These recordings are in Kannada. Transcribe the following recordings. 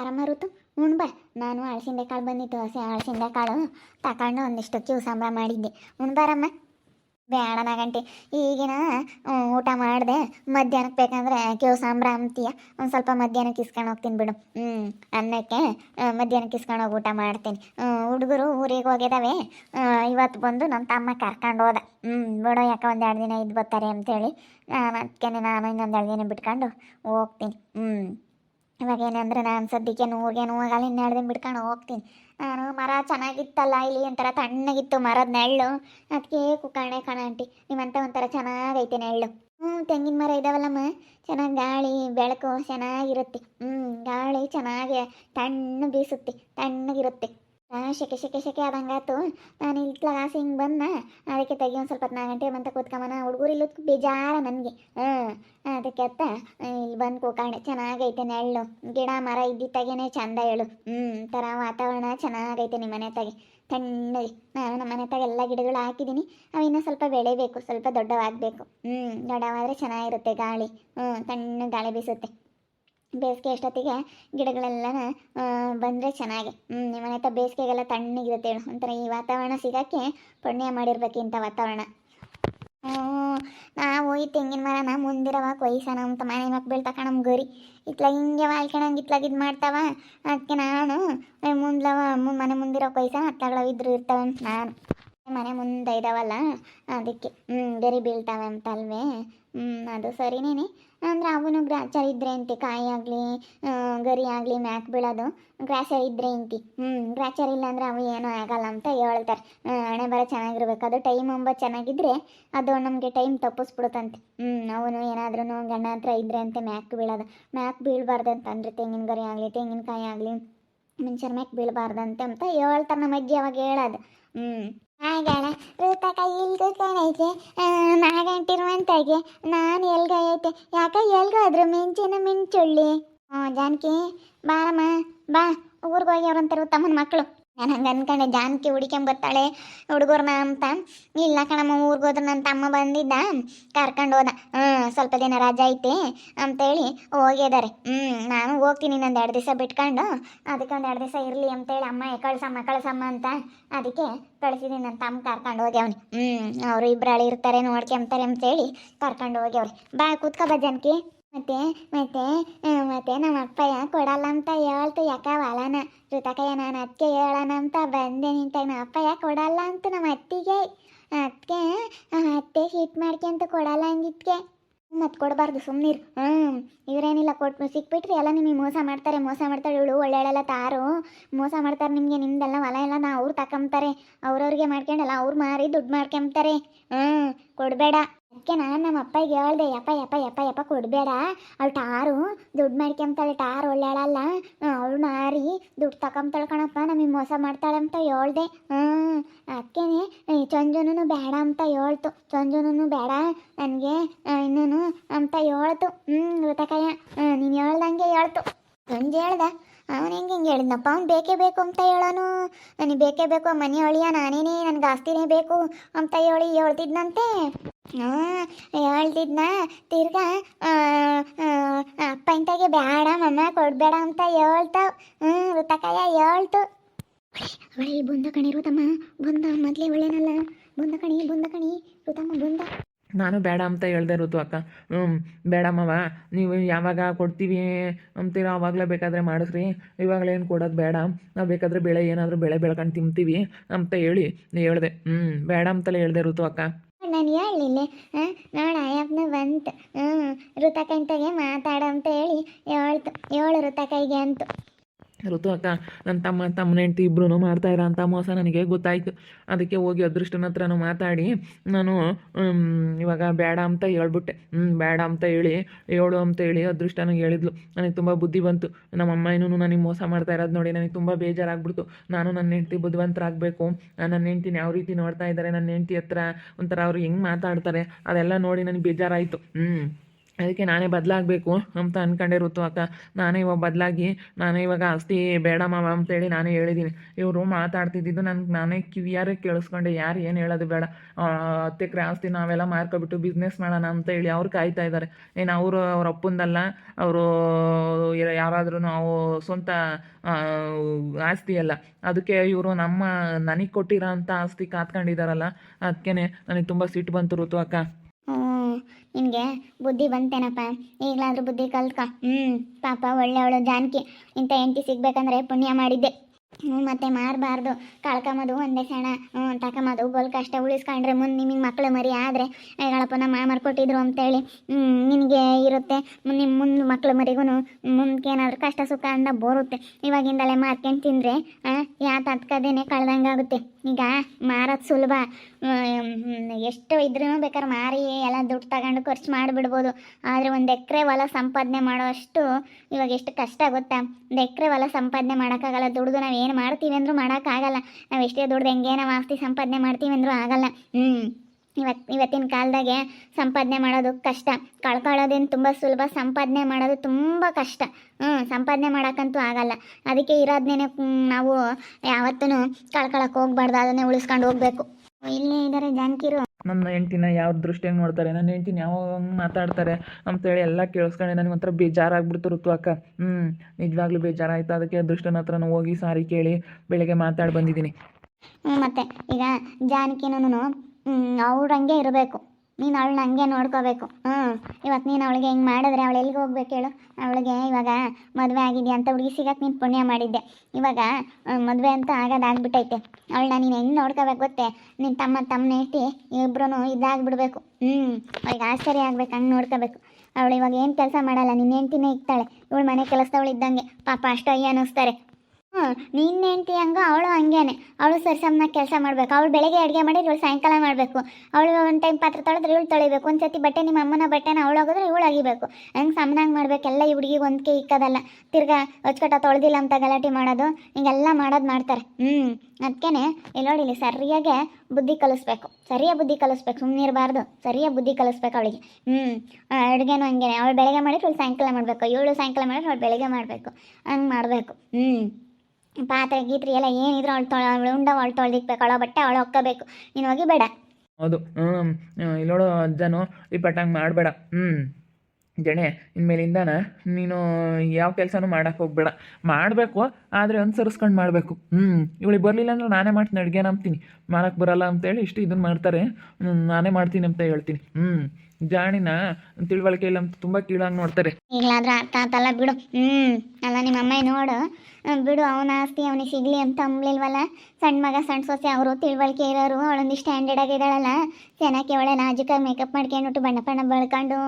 ಬಾರಮ್ಮ ಋತು ಉಣ್ ಬಾ. ನಾನು ಅಳಸಿಂದೆ ಕಾಳು ಬಂದಿತ್ತು. ಹಸಿ ಅಳಸಿಂದೆ ಕಾಳು ತಗೊಂಡು ಒಂದಿಷ್ಟು ಕ್ಯೂ ಸಾಂಬ್ರ ಮಾಡಿದ್ದೆ. ಉಣ್ಬಾರಮ್ಮ ಬೇಡ ನಾಗಂಟಿ. ಈಗಿನ ಊಟ ಮಾಡಿದೆ. ಮಧ್ಯಾಹ್ನಕ್ಕೆ ಬೇಕಂದ್ರೆ ಕ್ಯೂ ಸಾಂಬ್ರ ಅಂತೀಯ. ಒಂದು ಸ್ವಲ್ಪ ಮಧ್ಯಾಹ್ನಕ್ಕೆ ಇಸ್ಕೊಂಡು ಹೋಗ್ತೀನಿ ಬಿಡು. ಹ್ಞೂ ಅನ್ನಕ್ಕೆ ಮಧ್ಯಾಹ್ನಕ್ಕೆ ಇಸ್ಕೊಂಡು ಹೋಗಿ ಊಟ ಮಾಡ್ತೀನಿ. ಹುಡುಗರು ಊರಿಗೆ ಹೋಗಿದ್ದಾವೆ ಇವತ್ತು ಬಂದು ನಮ್ಮ ತಮ್ಮ ಕರ್ಕೊಂಡು ಹೋದ. ಹ್ಞೂ ಬಿಡೋ ಯಾಕೆ ಎರಡು ದಿನ ಇದ್ದು ಬರ್ತಾರೆ ಅಂತೇಳಿ. ನಾನು ಅದಕ್ಕೆ ನಾನು ಇನ್ನೊಂದು ಎರಡು ದಿನ ಬಿಟ್ಕೊಂಡು ಹೋಗ್ತೀನಿ. ಹ್ಞೂ ಇವಾಗ ಏನಂದ್ರೆ ನಾನು ಸದ್ಯಕ್ಕೆ ನೋವಿಗೆ ನೋವಾಗಲ್ಲ ಇನ್ನೆರಡು ಬಿಡ್ಕೊಂಡು ಹೋಗ್ತೀನಿ. ನಾನು ಮರ ಚೆನ್ನಾಗಿತ್ತಲ್ಲ, ಇಲ್ಲಿ ಒಂಥರ ತಣ್ಣಗಿತ್ತು ಮರದ ನೆಳ್ಳು. ಅದಕ್ಕೆ ಕುಕ್ಕಣೆ ಕಣ ಆಂಟಿ ನಿಮ್ಮಂತ ಒಂಥರ ಚೆನ್ನಾಗೈತೆ ನೆಳ್ಳು. ಹ್ಞೂ ತೆಂಗಿನ ಮರ ಇದಾವಲ್ಲಮ್ಮ? ಚೆನ್ನಾಗಿ ಗಾಳಿ, ಬೆಳಕು ಚೆನ್ನಾಗಿರುತ್ತೆ. ಹ್ಞೂ ಗಾಳಿ ಚೆನ್ನಾಗಿ ತಣ್ಣು ಬೀಸುತ್ತೆ, ತಣ್ಣಗಿರುತ್ತೆ. ಸೆಕೆ ಸೆಕೆ ಸೆಕೆ ಆದಂಗಾತು ನಾನು ಇಲ್ಲಿ ಕ್ಲಾಸ್ ಹಿಂಗೆ ಬಂದ. ಅದಕ್ಕೆ ತೆಗಿ ಒಂದು ಸ್ವಲ್ಪ ನಾಲ್ಕು ಗಂಟೆ ಬಂತ ಕೂತ್ಕೊಂಬನ. ಹುಡುಗರು ಇಲ್ಲಿ ಬೇಜಾರ ನನಗೆ. ಹಾಂ, ಅದಕ್ಕೆ ಅತ್ತ ಇಲ್ಲಿ ಬಂದು ಕೂಕಾಣೆ ಚೆನ್ನಾಗೈತೆ ನೆಳ್ಳು ಗಿಡ, ಮರ ಇದ್ದಿತ್ತಾಗೇನೆ ಚಂದ ಹೇಳು ಹ್ಞೂ ಥರ ವಾತಾವರಣ ಚೆನ್ನಾಗೈತೆ ನಿಮ್ಮ ಮನೆ ತಾಗೆ ತಣ್ಣಗೆ. ನಾನು ನಮ್ಮ ಮನೆ ತಾಗ ಎಲ್ಲ ಗಿಡಗಳು ಹಾಕಿದ್ದೀನಿ. ಅವಿನ್ನ ಸ್ವಲ್ಪ ಬೆಳಿಬೇಕು. ಸ್ವಲ್ಪ ದೊಡ್ಡವಾಗಬೇಕು. ಹ್ಞೂ ದೊಡ್ಡವಾದರೆ ಚೆನ್ನಾಗಿರುತ್ತೆ ಗಾಳಿ. ಹ್ಞೂ ತಣ್ಣ ಗಾಳಿ ಬೀಸುತ್ತೆ. ಬೇಸಿಗೆ ಅಷ್ಟೊತ್ತಿಗೆ ಗಿಡಗಳೆಲ್ಲ ಬಂದರೆ ಚೆನ್ನಾಗಿ. ಹ್ಞೂ ಮನೆ ಹತ್ರ ಬೇಸಿಗೆಗೆಲ್ಲ ತಣ್ಣಗಿರುತ್ತೆ ಒಂಥರ ಈ ವಾತಾವರಣ ಸಿಗೋಕ್ಕೆ ಪುಣ್ಯ ಮಾಡಿರ್ಬೇಕು ಇಂಥ ವಾತಾವರಣ. ನಾವು ಈ ತೆಂಗಿನ ಮರನ ಮುಂದಿರವ, ಕೊಯ್ಸೋಣ ಅಂತ ಮನೆ ಮಕ್ಕ ಬೀಳ್ತಕ್ಕ ನಮ್ಮ ಗರಿ. ಇತ್ಲ ಹಿಂಗೆ ವಾಲ್ಕೊಳಂಗೆ ಇತ್ಲಾಗ ಇದು ಮಾಡ್ತಾವ. ಅದಕ್ಕೆ ನಾನು ಮುಂದ್ಲವ ಮನೆ ಮುಂದಿರೋ ಕೊಯ್ಸ ಹತ್ತಾಗಳವ ಇದ್ರು ಇರ್ತಾವೆ ನಾನು. ಮನೆ ಮುಂದೆ ಇದಾವಲ್ಲ, ಅದಕ್ಕೆ ಗರಿ ಬೀಳ್ತಾವೆ ಅಂತ ಅಲ್ವೇ? ಅದು ಸರಿನೇನೆ ಅಂದ್ರೆ ಅವನು ಗ್ರಾಚರ್ ಇದ್ರೆ ಅಂತಿ ಕಾಯಿ ಆಗಲಿ ಗರಿ ಆಗಲಿ, ಮ್ಯಾಕ್ ಬೀಳೋದು ಗ್ರಾಚರ್ ಇದ್ರೆ ಅಂತಿ ಹ್ಞೂ ಗ್ರಾಚರ್ ಇಲ್ಲ ಅಂದ್ರೆ ಅವು ಏನೂ ಆಗಲ್ಲ ಅಂತ ಹೇಳ್ತಾರೆ. ಹಣೆ ಬರ ಚೆನ್ನಾಗಿರ್ಬೇಕು. ಅದು ಟೈಮ್ ಅಂಬ ಚೆನ್ನಾಗಿದ್ರೆ ಅದು ನಮಗೆ ಟೈಮ್ ತಪ್ಪಿಸ್ಬಿಡುತ್ತಂತೆ. ಹ್ಞೂ ಅವನು ಏನಾದ್ರೂ ಗಂಡ ಹತ್ರ ಇದ್ರೆ ಅಂತ ಮ್ಯಾಕ್ ಬೀಳೋದು. ಮ್ಯಾಕ್ ಬೀಳಬಾರ್ದು ಅಂತಂದ್ರೆ ತೆಂಗಿನ ಗರಿ ಆಗಲಿ ತೆಂಗಿನಕಾಯಿ ಆಗಲಿ, ಮುಂಚೆ ಮ್ಯಾಕ್ ಬೀಳಬಾರ್ದಂತೆ ಅಂತ ಹೇಳ್ತಾರೆ. ನಮ್ಮ ಅಜ್ಜಿ ಅವಾಗ ಹೇಳೋದು. ಹ್ಞೂ ಹಾಗಣ ರೂಪಕ ಇಲ್ಲಿ ಕೂತ್ಕೊಂಡೈತೆ ನಾಗಂಟಿರುವಂತಾಗೆ, ನಾನು ಎಲ್ಗೈತೆ ಯಾಕ ಎಲ್ಗಾದ್ರು ಮಿಂಚಿನ ಮಿಂಚುಳ್ಳಿ? ಹ್ಞೂ, ಜಾನಕಿ, ಬಾರಮ್ಮ, ಬಾ, ಊರಿಗೆ ಹೋಗ್ಯವ್ರಂತಾರು ತಮ್ಮನ ಮಕ್ಕಳು ನಾನು ಹಂಗೆ ಅಂದ್ಕೊಂಡೆ ಜಾನಕಿ ಹುಡಿಕೊಂಬರ್ತಾಳೆ ಹುಡುಗರ್ನ ಅಂತ. ಇಲ್ಲ ಕಣಮ್ಮ, ಊರಿಗೆ ಹೋದ್ರೆ ನನ್ನ ತಮ್ಮ ಬಂದಿದ್ದ, ಕರ್ಕೊಂಡು ಹೋದ. ಹ್ಞೂ ಸ್ವಲ್ಪ ದಿನ ರಜಾ ಐತೆ ಅಂತೇಳಿ ಹೋಗಿದ್ದಾರೆ ಹ್ಞೂ ನಾನು ಹೋಗ್ತೀನಿ ಇನ್ನೊಂದು ಎರಡು ದಿವಸ ಬಿಟ್ಕೊಂಡು. ಅದಕ್ಕೆ ಒಂದು ಎರಡು ದಿವಸ ಇರಲಿ ಅಂತೇಳಿ ಅಮ್ಮ ಕಳ್ಸಮ್ಮ ಕಳ್ಸಮ್ಮ ಅಂತ ಅದಕ್ಕೆ ಕಳಿಸಿದ್ದೀನಿ ನನ್ನ ತಮ್ಮ ಕರ್ಕೊಂಡು ಹೋಗ್ಯವ್ನಿ. ಹ್ಞೂ ಅವರು ಇಬ್ಬರು ಇರ್ತಾರೆ ನೋಡ್ಕೊಂತಾರೆ ಅಂತೇಳಿ ಕರ್ಕೊಂಡು ಹೋಗ್ಯವ್ರಿ. ಬಾ, ಕೂತ್ಕೋ ಬಾ ಜನಕಿ. ಮತ್ತೆ ಮತ್ತೆ ಮತ್ತೆ ನಮ್ಮ ಅಪ್ಪಯ್ಯ ಕೊಡಲ್ಲ ಅಂತ ಹೇಳ್ತು. ಯಾಕ ಹೊಲನ ಋತಕಯ್ಯ, ನಾನು ಅದಕ್ಕೆ ಹೇಳೋಣ ಅಂತ ಬಂದೆ ನಿಂತ ನಮ್ಮ ಅಪ್ಪಯ್ಯ ಕೊಡಲ್ಲ ಅಂತ ನಮ್ಮ ಅತ್ತಿಗೆ. ಅದಕ್ಕೆ ಅತ್ತೆ ಹಿಟ್ ಮಾಡ್ಕೊಂತ ಕೊಡಲ್ಲ ಹಂಗಿದ್ಕೆ ಮತ್ತೆ ಕೊಡಬಾರ್ದು ಸುಮ್ಮನಿರು ಹ್ಞೂ ಇವರೇನಿಲ್ಲ ಕೊಟ್ಟು ಸಿಕ್ಬಿಟ್ರಿ ಎಲ್ಲ ನಿಮಗೆ ಮೋಸ ಮಾಡ್ತಾರೆ. ಮೋಸ ಮಾಡ್ತಾಳೆ ಇವಳು ಒಳ್ಳೆಳೆಲ್ಲ ತಾರು. ಮೋಸ ಮಾಡ್ತಾರೆ ನಿಮಗೆ, ನಿಮ್ದೆಲ್ಲ ಹೊಲ ಎಲ್ಲ ನಾ ಅವ್ರು ತಕೊಂಬ್ತಾರೆ. ಅವ್ರವ್ರಿಗೆ ಮಾಡ್ಕೊಂಡಲ್ಲ, ಅವ್ರು ಮಾರಿ ದುಡ್ಡು ಮಾಡ್ಕೊಂತಾರೆ ಹ್ಞೂ ಕೊಡಬೇಡ. ಅದಕ್ಕೆ ನಾನು ನಮ್ಮ ಅಪ್ಪಗೆ ಹೇಳ್ದೆ, ಯಪ್ಪ ಯಪ್ಪ ಯಪ್ಪ ಯಪ್ಪ, ಕೊಡಬೇಡ. ಅವಳು ಟಾರು, ದುಡ್ಡು ಮಾಡ್ಕೊಂತಾಳೆ, ಟಾರ್ ಒಳ್ಳೆಳಲ್ಲ ಅವಳು ಮಾರಿ, ದುಡ್ಡು ತಕೊಂತಾಳೆ ಕಣಪ್ಪ, ನಮಗೆ ಮೋಸ ಮಾಡ್ತಾಳೆ ಅಂತ ಹೇಳ್ದೆ. ಹ್ಞೂ ಅದಕ್ಕೇನೆ ಚಂಜುನೂ ಬೇಡ ಅಂತ ಹೇಳ್ತು. ಚಂಜುನೂ ಬೇಡ, ನನಗೆ ಇನ್ನೂ ಅಂತ ಹೇಳ್ತು. ಹ್ಞೂ ಋತಕಯ್ಯ ನೀನು ಹೇಳ್ದಂಗೆ ಹೇಳ್ತು. ಸಂಜೆ ಹೇಳ್ದ, ಅವನು ಹೆಂಗೆ ಹಿಂಗೆ ಹೇಳಿದ್ನಪ್ಪ? ಅವ್ನು ಬೇಕೇ ಬೇಕು ಅಂತ ಹೇಳೋನು. ನನಗೆ ಬೇಕೇ ಬೇಕು, ಮನೆ ಒಳಿಯ ನಾನೇನೇ, ನನಗೆ ಆಸ್ತಿನೇ ಬೇಕು ಅಂತ ಹೇಳಿ ಹೇಳ್ತಿದ್ನಂತೆ. ಹಾಂ ಹೇಳ್ತಿದ್ನ ತಿರ್ಗಾ ಆ, ಆ, ಅಪ್ಪ ಇಂತಾಗೆ ಬೇಡ ಮಮ್ಮ ಕೊಡ್ಬೇಡ ಅಂತ ಹೇಳ್ತಾವ್. ಹ್ಞೂ ಋತಕಯ್ಯ ಹೇಳ್ತು. ಅವಳಿ ಬುಂದ ಕಣಿ ಋತಮ್ಮ ಬುಂದ ಮೊದಲೇ ಒಳ್ಳೇನಲ್ಲ. ಬುಂದ ಕಣಿ ಬುಂದ ಕಣಿ ಋತಮ್ಮ ಬುಂದ. ನಾನು ಬೇಡ ಅಂತ ಹೇಳ್ದೆ ಋತು ಅಕ್ಕ. ಹ್ಞೂ ಬೇಡಮ್ಮವ ನೀವು ಯಾವಾಗ ಕೊಡ್ತೀವಿ ಅಂತೀರ ಆವಾಗಲೇ ಬೇಕಾದರೆ ಮಾಡಿಸ್ರಿ. ಇವಾಗಲೇನು ಕೊಡೋದು ಬೇಡ. ನಾವು ಬೇಕಾದರೆ ಬೆಳೆ ಏನಾದರೂ ಬೆಳೆ ಬೆಳ್ಕೊಂಡು ತಿಂತೀವಿ ಅಂತ ಹೇಳಿ ಹೇಳ್ದೆ. ಹ್ಞೂ ಬೇಡ ಅಂತಲೇ ಹೇಳ್ದೆ ಋತು ಅಕ್ಕ. ನಾನು ಹೇಳಲಿಲ್ಲ ಹಾಂ ನೋಡ ಅಯ್ಯಪ್ಪನ ಬಂತು. ಹ್ಞೂ ಮಾತಾಡ ಅಂತ ಹೇಳಿ ಹೇಳ್ತು. ಏಳು ಋತಕೈಗೆ ಅಂತು. ಋತು ಅಕ್ಕ ನನ್ನ ತಮ್ಮ, ತಮ್ಮನ ಹೆಂಡತಿ ಇಬ್ಬರೂ ಮಾಡ್ತಾ ಇರೋ ಅಂಥ ಮೋಸ ನನಗೆ ಗೊತ್ತಾಯಿತು. ಅದಕ್ಕೆ ಹೋಗಿ ಅದೃಷ್ಟನ ಹತ್ರನೂ ಮಾತಾಡಿ, ನಾನು ಇವಾಗ ಬೇಡ ಅಂತ ಹೇಳ್ಬಿಟ್ಟೆ. ಹ್ಞೂ ಬೇಡ ಅಂತ ಹೇಳಿ, ಹೇಳು ಅಂತ ಹೇಳಿ ಅದೃಷ್ಟ ನನಗೆ ಹೇಳಿದ್ಲು. ನನಗೆ ತುಂಬ ಬುದ್ಧಿ ಬಂತು. ನಮ್ಮ ಅಮ್ಮ ಇನ್ನೂ ನನಗೆ ಮೋಸ ಮಾಡ್ತಾ ಇರೋದು ನೋಡಿ ನನಗೆ ತುಂಬ ಬೇಜಾರಾಗ್ಬಿಡ್ತು. ನಾನು ನನ್ನ ಹೆಂಡತಿ ಬುದ್ಧಿವಂತರಾಗಬೇಕು. ನನ್ನ ಹೆಂಡ್ತಿನ ಯಾವ ರೀತಿ ನೋಡ್ತಾ ಇದ್ದಾರೆ, ನನ್ನ ಹೆಂಡತಿ ಹತ್ರ ಒಂಥರ ಅವ್ರು ಹೆಂಗೆ ಮಾತಾಡ್ತಾರೆ, ಅದೆಲ್ಲ ನೋಡಿ ನನಗೆ ಬೇಜಾರಾಯಿತು. ಹ್ಞೂ ಅದಕ್ಕೆ ನಾನೇ ಬದಲಾಗಬೇಕು ಅಂತ ಅನ್ಕೊಂಡೆ ಅಕ್ಕ ನಾನೇ ಇವಾಗ ಬದಲಾಗಿ, ನಾನೇ ಇವಾಗ ಆಸ್ತಿ ಬೇಡ ಮಾವ ಅಂತೇಳಿ ನಾನೇ ಹೇಳಿದ್ದೀನಿ ಇವರು ಮಾತಾಡ್ತಿದ್ದಿದ್ದು ನನಗೆ ನಾನೇ ಕಿವಿಯಾರೇ ಕೇಳಿಸ್ಕೊಂಡೆ. ಯಾರು ಏನು ಹೇಳೋದು ಬೇಡ. ಎಕರೆ ಆಸ್ತಿ ನಾವೆಲ್ಲ ಮಾರ್ಕೊಬಿಟ್ಟು ಬಿಸ್ನೆಸ್ ಮಾಡೋಣ ಅಂತ ಹೇಳಿ ಅವ್ರು ಕಾಯ್ತಾ ಇದ್ದಾರೆ ಏನು ಅವರು ಅವ್ರ ಅಪ್ಪಂದಲ್ಲ, ಅವರು ಯಾರಾದ್ರೂ ಅವು ಸ್ವಂತ ಆಸ್ತಿ ಅಲ್ಲ. ಅದಕ್ಕೆ ಇವರು ನಮ್ಮ ನನಗೆ ಕೊಟ್ಟಿರೋ ಅಂಥ ಆಸ್ತಿ ಕಾತ್ಕೊಂಡಿದ್ದಾರಲ್ಲ ಅದಕ್ಕೇ ನನಗೆ ತುಂಬ ಸಿಟ್ಟು ಬಂತು ಋತು ಅಕ್ಕ ನಿನಗೆ ಬುದ್ಧಿ ಬಂತೇನಪ್ಪ? ಈಗಲಾದರೂ ಬುದ್ಧಿ ಕಲ್ತ್ಕ. ಹ್ಞೂ ಪಾಪ ಒಳ್ಳೆಯವಳು ಜಾನಕಿ. ಇಂಥ ಹೆಂಡತಿ ಸಿಗ್ಬೇಕಂದ್ರೆ ಪುಣ್ಯ ಮಾಡಿದ್ದೆ. ಹ್ಞೂ ಮತ್ತೆ ಮಾರಬಾರ್ದು. ಕಳ್ಕೊಂಬೋದು ಒಂದೇ ಸಣ ಹ್ಞೂ ತಕೊಂಬೋದು ಬೋಲ್ ಕಷ್ಟ ಉಳಿಸ್ಕೊಂಡ್ರೆ ಮುಂದೆ ನಿಮಗೆ ಮಕ್ಕಳು ಮರಿ ಆದರೆ ಹೇಳಪ್ಪ ನಮ್ಮ ಮಾಮರು ಕೊಟ್ಟಿದ್ರು ಅಂತೇಳಿ. ನಿನಗೆ ಇರುತ್ತೆ. ನಿಮ್ಮ ಮುಂದೆ ಮಕ್ಕಳು ಮರಿಗೂ ಮುಂದಕ್ಕೆ ಏನಾದರೂ ಕಷ್ಟ ಸುಖ ಅಂತ ಬೋರುತ್ತೆ. ಇವಾಗಿಂದಲೇ ತಿಂದ್ರೆ ತಿಂದರೆ ಯಾತ ಹತ್ಕದೇನೆ ಕಳ್ದಂಗಾಗುತ್ತೆ. ಈಗ ಮಾರೋದು ಸುಲಭ. ಎಷ್ಟು ಇದ್ರೂ ಬೇಕಾದ್ರೆ ಮಾರಿ, ಎಲ್ಲ ದುಡ್ಡು ತಗೊಂಡು ಖರ್ಚು ಮಾಡಿಬಿಡ್ಬೋದು. ಆದರೆ ಒಂದು ಎಕರೆ ಹೊಲ ಸಂಪಾದನೆ ಮಾಡೋಷ್ಟು ಇವಾಗ ಎಷ್ಟು ಕಷ್ಟ ಗೊತ್ತಾ? ಒಂದು ಎಕರೆ ಹೊಲ ಸಂಪಾದನೆ ಮಾಡೋಕ್ಕಾಗಲ್ಲ, ದುಡ್ದು ನಾವು ಏನು ಮಾಡ್ತೀವಿ ಅಂದರೂ ಮಾಡೋಕ್ಕಾಗಲ್ಲ. ನಾವು ಎಷ್ಟೇ ದುಡ್ದು ಹೆಂಗೆ ನಾವು ಆಸ್ತಿ ಸಂಪಾದನೆ ಮಾಡ್ತೀವಿ ಅಂದರೂ ಆಗಲ್ಲ. ಹ್ಞೂ ಇವತ್ತು ಇವತ್ತಿನ ಕಾಲದಾಗೆ ಸಂಪಾದನೆ ಮಾಡೋದು ಕಷ್ಟ. ಕಳ್ಕೊಳ್ಳೋದೇನು ತುಂಬ ಸುಲಭ, ಸಂಪಾದನೆ ಮಾಡೋದು ತುಂಬ ಕಷ್ಟ. ಹ್ಞೂ ಸಂಪಾದನೆ ಮಾಡೋಕ್ಕಂತೂ ಆಗಲ್ಲ. ಅದಕ್ಕೆ ಇರೋದನ್ನೇ ನಾವು ಯಾವತ್ತೂ ಕಳ್ಕೊಳಕ್ಕೆ ಹೋಗ್ಬಾರ್ದು, ಅದನ್ನೇ ಉಳಿಸ್ಕೊಂಡು ಹೋಗ್ಬೇಕು. ಇಲ್ಲೇ ಇದ್ದಾರೆ ಜಾನಕಿರು. ನನ್ನ ಹೆಂಡ್ತಿನ ಯಾವ ದೃಷ್ಟಿಯಾಗಿ ನೋಡ್ತಾರೆ ನನ್ನ ಹೆಂಡ್ತಿನ ಯಾವ ಮಾತಾಡ್ತಾರೆ ಅಂತೇಳಿ ಎಲ್ಲ ಕೇಳಿಸ್ಕೊಂಡು ನನಗೆ ಒಂಥರ ಬೇಜಾರಾಗ್ಬಿಡ್ತು ಋತು ಅಕ್ಕ ಹ್ಞೂ ನಿಜವಾಗ್ಲೂ ಬೇಜಾರಾಯ್ತು ಅದಕ್ಕೆ ದೃಷ್ಟಿನ ಹತ್ರನೂ ಹೋಗಿ ಸಾರಿ ಕೇಳಿ ಬೆಳಿಗ್ಗೆ ಮಾತಾಡಿ ಬಂದಿದ್ದೀನಿ. ಮತ್ತೆ ಈಗ ಜಾನಕಿನೂ ಅವ್ರು ಹಂಗೆ ಇರಬೇಕು. ನೀನು ಅವಳನ್ನ ಹಂಗೆ ನೋಡ್ಕೋಬೇಕು. ಹ್ಞೂ ಇವತ್ತು ನೀನು ಅವಳಿಗೆ ಹಿಂಗೆ ಮಾಡಿದ್ರೆ ಅವಳು ಎಲ್ಲಿಗೆ ಹೋಗ್ಬೇಕು ಹೇಳು? ಅವಳಿಗೆ ಇವಾಗ ಮದುವೆ ಆಗಿದೆಯಾ ಅಂತ ಹುಡುಗಿ ಸಿಗಕ್ಕೆ ನೀನು ಪುಣ್ಯ ಮಾಡಿದ್ದೆ. ಇವಾಗ ಮದುವೆ ಅಂತ ಆಗೋದಾಗ್ಬಿಟ್ಟೈತೆ ಅವಳನ್ನ ನೀನು ಹೆಂಗೆ ನೋಡ್ಕೋಬೇಕು ಗೊತ್ತೇ? ನಿನ್ನ ತಮ್ಮ ತಮ್ಮನ ಹೆಂಡತಿ ಇಬ್ಬರೂ ಇದಾಗ್ಬಿಡ್ಬೇಕು. ಹ್ಞೂ ಅವಳಿಗೆ ಆಶ್ಚರ್ಯ ಆಗ್ಬೇಕು, ಹಂಗೆ ನೋಡ್ಕೋಬೇಕು. ಅವಳು ಇವಾಗ ಏನು ಕೆಲಸ ಮಾಡಲ್ಲ ನಿನ್ನ ಹೆಂಡ್ತಿನೇ ಇಕ್ತಾಳೆ ಇವಳು ಮನೆ ಕೆಲಸದವಳು ಇದ್ದಂಗೆ. ಪಾಪ ಅಷ್ಟು ಅಯ್ಯ ಅನ್ನಿಸ್ತಾರೆ. ಹ್ಞೂ ನಿನ್ನ ಹೆಂಡತಿ ಹಂಗ, ಅವಳು ಹಂಗೇನೆ. ಅವಳು ಸರಿ ಸಮನಾಗಿ ಕೆಲಸ ಮಾಡಬೇಕು. ಅವಳು ಬೆಳಗ್ಗೆ ಅಡುಗೆ ಮಾಡಿದ್ರೆ ಇವಳು ಸಾಯಂಕಾಲ ಮಾಡಬೇಕು. ಅವಳು ಒಂದು ಟೈಮ್ ಪಾತ್ರೆ ತೊಳೆದ್ರೆ ಇವಳು ತೊಳಿಬೇಕು. ಒಂದು ಸತಿ ಬಟ್ಟೆ, ನಿಮ್ಮ ಅಮ್ಮನ ಬಟ್ಟೆನ ಅವಳು ಹೋಗಿದ್ರೆ ಇವಳು ಅಗಿಬೇಕು ಹಂಗೆ ಸಮನಾಗಿ ಮಾಡ್ಬೇಕು. ಎಲ್ಲ ಈ ಹುಡುಗಿಗೆ ಒಂದಕ್ಕೆ ಇಕ್ಕದಲ್ಲ. ತಿರ್ಗಾ ಹೊಚ್ಕಟ ತೊಳೆದಿಲ್ಲ ಅಂತ ಗಲಾಟೆ ಮಾಡೋದು. ಹಿಂಗೆಲ್ಲ ಮಾಡೋದು ಮಾಡ್ತಾರೆ. ಹ್ಞೂ ಅದಕ್ಕೇನೆ ಇಲ್ಲಿ ನೋಡಿ, ಇಲ್ಲಿ ಸರಿಯಾಗೆ ಬುದ್ಧಿ ಕಲಿಸ್ಬೇಕು. ಸರಿಯಾಗಿ ಬುದ್ಧಿ ಕಲಿಸ್ಬೇಕು. ಸುಮ್ಮನೆ ಇರಬಾರ್ದು. ಸರಿಯಾಗಿ ಬುದ್ಧಿ ಕಲಿಸ್ಬೇಕು ಅವಳಿಗೆ. ಹ್ಞೂ ಅಡುಗೆನೂ ಹಂಗೇನೆ. ಅವಳು ಬೆಳಗ್ಗೆ ಮಾಡಿದ್ರೆ ಇವಳು ಸಾಯಂಕಾಲ ಮಾಡಬೇಕು. ಇವಳು ಸಾಯಂಕಾಲ ಮಾಡಿದ್ರೆ ಅವಳು ಬೆಳಗ್ಗೆ ಮಾಡಬೇಕು. ಹಂಗೆ ಮಾಡಬೇಕು. ಹ್ಞೂ ಪಾತ್ರೆ, ಗೀತ್ರೆ ಎಲ್ಲ ಏನಿದ್ರು ಅವಳು ತೊಳ, ಅವಳು ಉಂಡ, ಅವಳು ತೊಳ್ದಿಕ್ಬೇಕು, ಅವಳ ಬಟ್ಟೆ, ಅವಳು ಒಕ್ಕಬೇಕು. ನೀನು ಹೋಗಿ ಬೇಡ. ಹೌದು. ಹ್ಞೂ ಇಲ್ಲೋಡು ಅಜ್ಜನು ಈ ಪಟ್ಟಂಗೆ ಮಾಡಬೇಡ. ಹ್ಞೂ ಜಣೆ ಇನ್ಮೇಲಿಂದಾನ ನೀನು ಯಾವ ಕೆಲಸನೂ ಮಾಡಕ್ಕೆ ಹೋಗ್ಬೇಡ. ಮಾಡಬೇಕು, ಆದರೆ ಅನುಸರಿಸ್ಕೊಂಡು ಮಾಡಬೇಕು. ಹ್ಞೂ ಇವಳಿಗೆ ಬರಲಿಲ್ಲ ಅಂದ್ರೆ ನಾನೇ ಮಾಡ್ತೀನಿ ಅಡುಗೆ ನಂಬ್ತೀನಿ ಮಾಡಕ್ಕೆ ಬರಲ್ಲ ಅಂತೇಳಿ ಇಷ್ಟು ಇದನ್ನು ಮಾಡ್ತಾರೆ. ನಾನೇ ಮಾಡ್ತೀನಿ ಅಂತ ಹೇಳ್ತೀನಿ. ಹ್ಞೂ ಜಾಣಿನ ತಿಳುವಳಿಕೆ ಇಲ್ಲ ಅಂತ ತುಂಬ ಕೀಳಾಗಿ ನೋಡ್ತಾರೆ. ಈಗಲಾದ್ರೆ ಅರ್ಥ ಆತಲ್ಲ ಬಿಡು. ಹ್ಮ್ ಅಲ್ಲ ನಿಮ್ಮ ಅಮ್ಮ ನೋಡು. ಹ್ಮ್, ಬಿಡು ಅವನ ಆಸ್ತಿ ಅವನಿಗೆ ಸಿಗ್ಲಿ ಅಂತ ಅಂಬ್ಲಿಲ್ವಲ್ಲ? ಸಣ್ಣ ಮಗ ಸಣ್ಣ ಸೊಸೆ ಅವರು ತಿಳುವಳಿಕೆ ಇರೋರು ಅವಳೊಂದು ಸ್ಟ್ಯಾಂಡರ್ಡ್ ಆಗಿದ್ದಾಳಲ್ಲ ಚೆನ್ನಾಗಿ ಅವಳೆ ನಾಜುಕ ಮೇಕಪ್ ಮಾಡ್ಕೊಂಡ್ಬಿಟ್ಟು ಬಣ್ಣ ಬಣ್ಣ ಬಳ್ಕೊಂಡು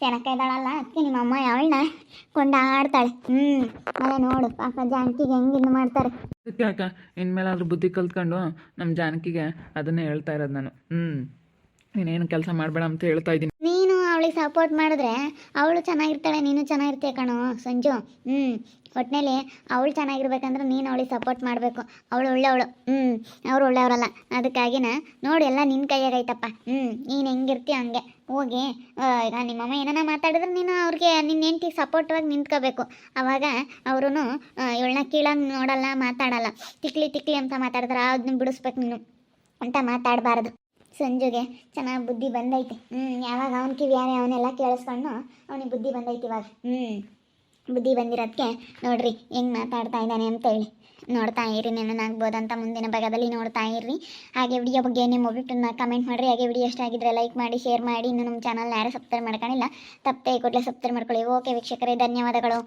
ಚೆನ್ನಾಗಿ ಇದ್ದಾಳಲ್ಲ? ಅದಕ್ಕೆ ನಿಮ್ಮ ಅಮ್ಮ ಅವಳನ್ನ ಕೊಂಡಾಡ್ತಾಳೆ. ಹ್ಮ್ ಅಲ್ಲ ನೋಡು ಪಾಪ ಜಾನಕಿಗೆ ಹೆಂಗೆ ಇದು ಮಾಡ್ತಾರೆ. ಅದಕ್ಕೆ ಅಕ್ಕ ಇನ್ಮೇಲಾದ್ರೂ ಬುದ್ಧಿ ಕಲ್ತ್ಕೊಂಡು ನಮ್ಮ ಜಾನಕಿಗೆ ಅದನ್ನೇ ಹೇಳ್ತಾ ಇರೋದು ನಾನು. ಹ್ಞೂ ನೀನೇನು ಕೆಲಸ ಮಾಡಬೇಡ ಅಂತ ಹೇಳ್ತಾ ಇದ್ದೀನಿ. ನೀನು ಅವಳಿಗೆ ಸಪೋರ್ಟ್ ಮಾಡಿದ್ರೆ ಅವಳು ಚೆನ್ನಾಗಿರ್ತಾಳೆ, ನೀನು ಚೆನ್ನಾಗಿರ್ತೀಯ ಕಣೋ ಸಂಜು. ಹ್ಞೂ ಒಟ್ಟಿನಲ್ಲಿ ಅವಳು ಚೆನ್ನಾಗಿರ್ಬೇಕಂದ್ರೆ ನೀನು ಅವಳಿಗೆ ಸಪೋರ್ಟ್ ಮಾಡಬೇಕು. ಅವಳು ಒಳ್ಳೆಯವಳು. ಹ್ಞೂ ಅವ್ರು ಒಳ್ಳೆಯವರಲ್ಲ. ಅದಕ್ಕಾಗಿನ ನೋಡಿ ಎಲ್ಲ ನಿನ್ನ ಕೈಯಾಗೈತಪ್ಪ. ಹ್ಞೂ ನೀನು ಹೆಂಗಿರ್ತೀಯ ಹಂಗೆ. ಹೋಗಿ ಈಗ ನಿಮ್ಮಮ್ಮ ಏನಾನ ಮಾತಾಡಿದ್ರೆ ನೀನು ಅವ್ರಿಗೆ ನಿನ್ನ ಹೆಂಡತಿಗೆ ಸಪೋರ್ಟಿವಾಗಿ ನಿಂತ್ಕೋಬೇಕು. ಆವಾಗ ಅವರು ಇವಳನ್ನ ಕೀಳಂಗೆ ನೋಡಲ್ಲ, ಮಾತಾಡಲ್ಲ. ತಿಕ್ಲಿ ತಿಕ್ಲಿ ಅಂತ ಮಾತಾಡಿದ್ರೆ ಅದನ್ನ ಬಿಡಿಸ್ಬೇಕು ನೀನು ಅಂತ ಮಾತಾಡಬಾರ್ದು. ಸಂಜುಗೆ ಚೆನ್ನಾಗಿ ಬುದ್ಧಿ ಬಂದೈತೆ. ಹ್ಞೂ ಯಾವಾಗ ಅವ್ನ ಕಿವಿಯಾರೆ ಅವನ್ನೆಲ್ಲ ಕೇಳಿಸ್ಕೊಂಡು ಅವನಿಗೆ ಬುದ್ಧಿ ಬಂದೈತೆ ಇವಾಗ. ಹ್ಞೂ ಬುದ್ಧಿ ಬಂದಿರೋದಕ್ಕೆ ನೋಡ್ರಿ ಹೆಂಗೆ ಮಾತಾಡ್ತಾ ಇದ್ದಾನೆ ಅಂತೇಳಿ ನೋಡ್ತಾ ಇರಿ ಅಂತ ಮುಂದಿನ ಭಾಗದಲ್ಲಿ ನೋಡ್ತಾ ಇರ್ರಿ. ಹಾಗೆ ವಿಡಿಯೋ ಬಗ್ಗೆ ನಿಮ್ಮ ಒಬ್ಬಿಟ್ಟನ್ನ ಕಮೆಂಟ್ ಮಾಡಿರಿ. ಹಾಗೆ ವಿಡಿಯೋ ಇಷ್ಟ ಆಗಿದ್ರೆ ಲೈಕ್ ಮಾಡಿ ಶೇರ್ ಮಾಡಿ. ಇನ್ನು ನಮ್ಮ ಚಾನಲ್ ಯಾರು ಸಬ್ಸ್ಕ್ರೈಬ್ ಮಾಡ್ಕೊಂಡಿಲ್ಲ ತಪ್ಪೇ ಕೂಡಲೇ ಸಬ್ಸ್ಕ್ರೈಬ್ ಮಾಡ್ಕೊಳ್ಳಿ. ಓಕೆ ವೀಕ್ಷಕರೇ ಧನ್ಯವಾದಗಳು.